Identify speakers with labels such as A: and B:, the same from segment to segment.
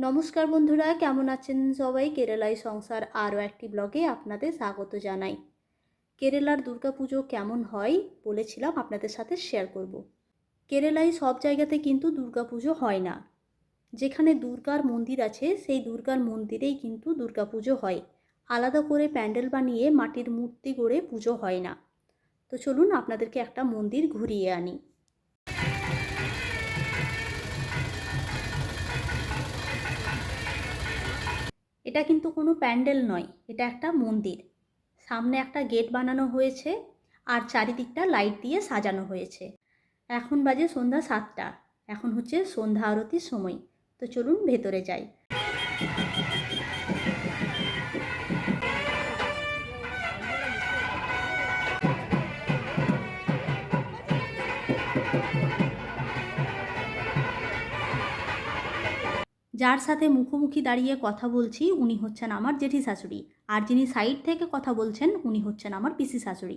A: নমস্কার বন্ধুরা, কেমন আছেন সবাই? কেরালায় সংসার আরও একটি ব্লগে আপনাদের স্বাগত জানাই। কেরালার দুর্গাপুজো কেমন হয় বলেছিলাম আপনাদের সাথে শেয়ার করব। কেরালায় সব জায়গাতে কিন্তু দুর্গাপুজো হয় না। যেখানে দুর্গার মন্দির আছে, সেই দুর্গার মন্দিরেই কিন্তু দুর্গাপুজো হয়। আলাদা করে প্যান্ডেল বানিয়ে মাটির মূর্তি গড়ে পুজো হয় না। তো চলুন আপনাদেরকে একটা মন্দির ঘুরিয়ে আনি। এটা কিন্তু কোনো প্যান্ডেল নয়, এটা একটা মন্দির। সামনে একটা গেট বানানো হয়েছে আর চারিদিকটা লাইট দিয়ে সাজানো হয়েছে। এখন বাজে সন্ধ্যা সাতটা, এখন হচ্ছে সন্ধ্যা আরতির সময়। তো চলুন ভেতরে যাই। যার সাথে মুখোমুখি দাঁড়িয়ে কথা বলছি উনি হচ্ছেন আমার জেঠি শাশুড়ি। আর যিনি সাইড থেকে কথা বলছেন উনি হচ্ছেন আমার পিসি শাশুড়ি।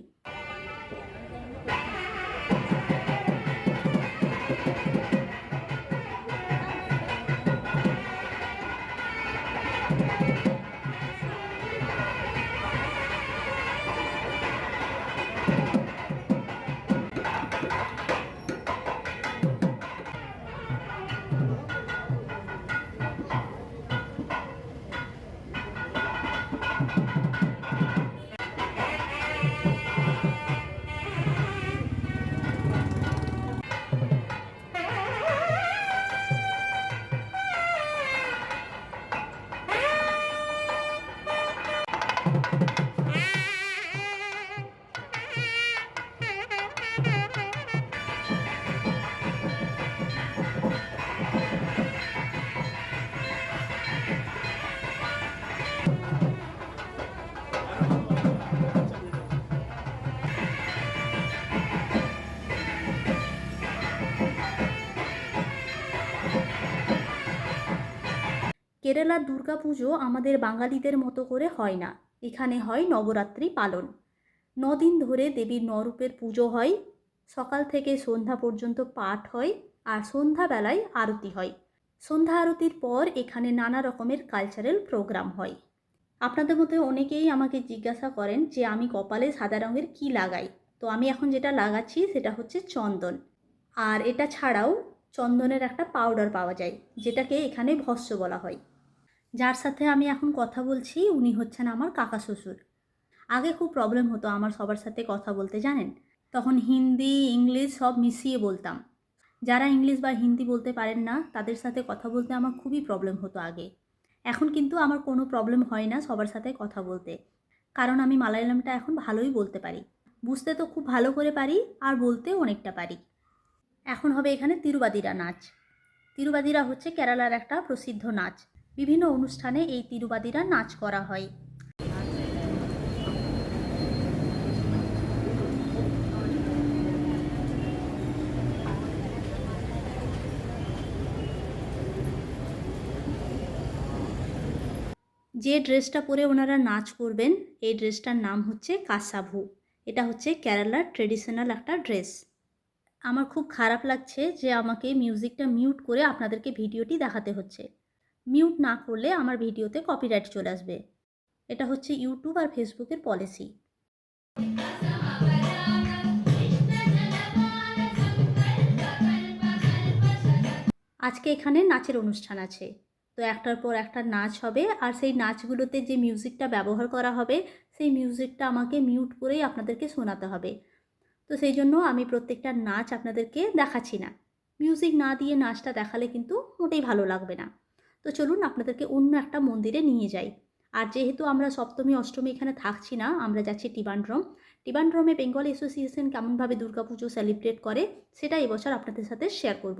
A: কেরালার দুর্গাপুজো আমাদের বাঙালিদের মতো করে হয় না। এখানে হয় নবরাত্রি পালন। নদিন ধরে দেবীর নরূপের পুজো হয়, সকাল থেকে সন্ধ্যা পর্যন্ত পাঠ হয় আর সন্ধ্যাবেলায় আরতি হয়। সন্ধ্যা আরতির পর এখানে নানা রকমের কালচারাল প্রোগ্রাম হয়। আপনাদের মধ্যে অনেকেই আমাকে জিজ্ঞাসা করেন যে আমি কপালে সাদা রঙের কি লাগাই? তো আমি এখন যেটা লাগাচ্ছি সেটা হচ্ছে চন্দন। আর এটা ছাড়াও চন্দনের একটা পাউডার পাওয়া যায়, যেটাকে এখানে ভস্য বলা হয়। যার সাথে আমি এখন কথা বলছি, উনি হচ্ছেন আমার কাকা শ্বশুর। আগে খুব প্রবলেম হতো আমার সবার সাথে কথা বলতে, জানেন? তখন হিন্দি, ইংলিশ সব মিশিয়ে বলতাম। যারা ইংলিশ বা হিন্দি বলতে পারেন না, তাদের সাথে কথা বলতে আমার খুবই প্রবলেম হতো আগে। এখন কিন্তু আমার কোনো প্রবলেম হয় না সবার সাথে কথা বলতে। কারণ আমি মালায়ালামটা এখন ভালোই বলতে পারি। বুঝতে তো খুব ভালো করে পারি, আর বলতেও অনেকটা পারি। এখন হবে এখানে তিরুবাদিরা নাচ। তিরুবাদিরা হচ্ছে কেরালার একটা প্রসিদ্ধ নাচ। বিভিন্ন অনুষ্ঠানে এই তিরুবাদীরা নাচ করা হয়। যে ড্রেসটা পরে ওনারা নাচ করবেন, এই ড্রেসটার নাম হচ্ছে কাসাভু। এটা হচ্ছে কেরালার ট্রেডিশনাল একটা ড্রেস। আমার খুব খারাপ লাগছে যে আমাকে মিউজিকটা মিউট করে আপনাদেরকে ভিডিওটি দেখাতে হচ্ছে। মিউট না করলে আমার ভিডিওতে কপিরাইট চলে আসবে। এটা হচ্ছে ইউটিউব আর ফেসবুকের পলিসি আজকে এখানে নাচের অনুষ্ঠান আছে। তো একটার পর একটা নাচ হবে আর সেই নাচগুলোতে যে মিউজিকটা ব্যবহার করা হবে, সেই মিউজিকটা আমাকে মিউট করেই আপনাদেরকে শোনাতে হবে। তো সেই জন্য আমি প্রত্যেকটা নাচ আপনাদেরকে দেখাচ্ছি না। মিউজিক না দিয়ে নাচটা দেখালে কিন্তু মোটেই ভালো লাগবে না। তো চলুন আপনাদেরকে অন্য একটা মন্দিরে নিয়ে যাই আর যেহেতু আমরা সপ্তমী, অষ্টমী এখানে থাকছি না, আমরা যাচ্ছি টিবান্ড্রম টিবান্ড্রমে বেঙ্গল অ্যাসোসিয়েশন কেমনভাবে দুর্গাপুজো সেলিব্রেট করে, সেটা এবছর আপনাদের সাথে শেয়ার করব।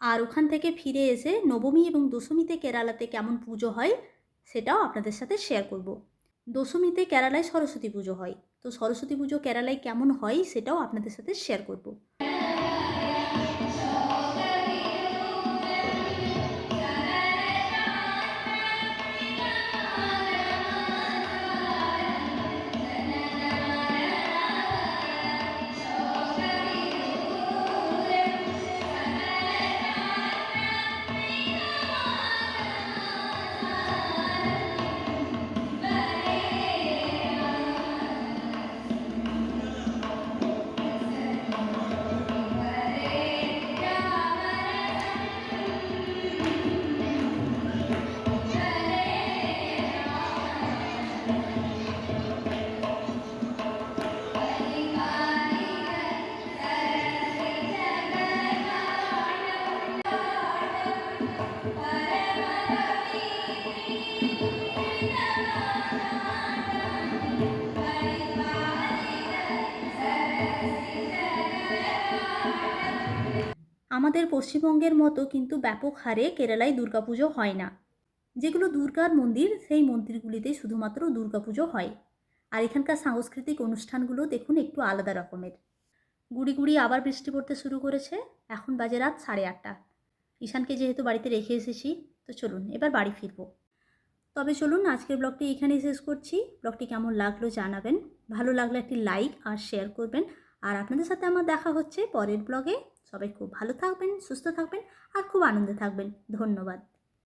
A: আর ওখান থেকে ফিরে এসে নবমী এবং দশমীতে কেরালাতে কেমন পুজো হয়, সেটাও আপনাদের সাথে শেয়ার করব। দশমীতে কেরালায় সরস্বতী পুজো হয় তো সরস্বতী পুজো কেরালায় কেমন হয়, সেটাও আপনাদের সাথে শেয়ার করব। আমাদের পশ্চিমবঙ্গের মতো কিন্তু ব্যাপক হারে কেরালায় দুর্গাপুজো হয় না। যেগুলো দুর্গার মন্দির, সেই মন্দিরগুলিতে শুধুমাত্র দুর্গাপুজো হয়। আর এখানকার সাংস্কৃতিক অনুষ্ঠানগুলো দেখুন একটু আলাদা রকমের। গুড়ি গুড়ি আবার বৃষ্টি পড়তে শুরু করেছে। এখন বাজে রাত সাড়ে আটটা। ঈশানকে যেহেতু বাড়িতে রেখে এসেছি, তো চলুন এবার বাড়ি ফিরবো। তবে চলুন আজকের ব্লগটি এখানেই শেষ করছি। ব্লগটি কেমন লাগল জানাবেন। ভালো লাগলে একটি লাইক আর শেয়ার করবেন। আর আপনাদের সাথে আমার দেখা হচ্ছে পরের ব্লগে। সবাই খুব ভালো থাকবেন সুস্থ থাকবেন আর খুব আনন্দে থাকবেন। ধন্যবাদ।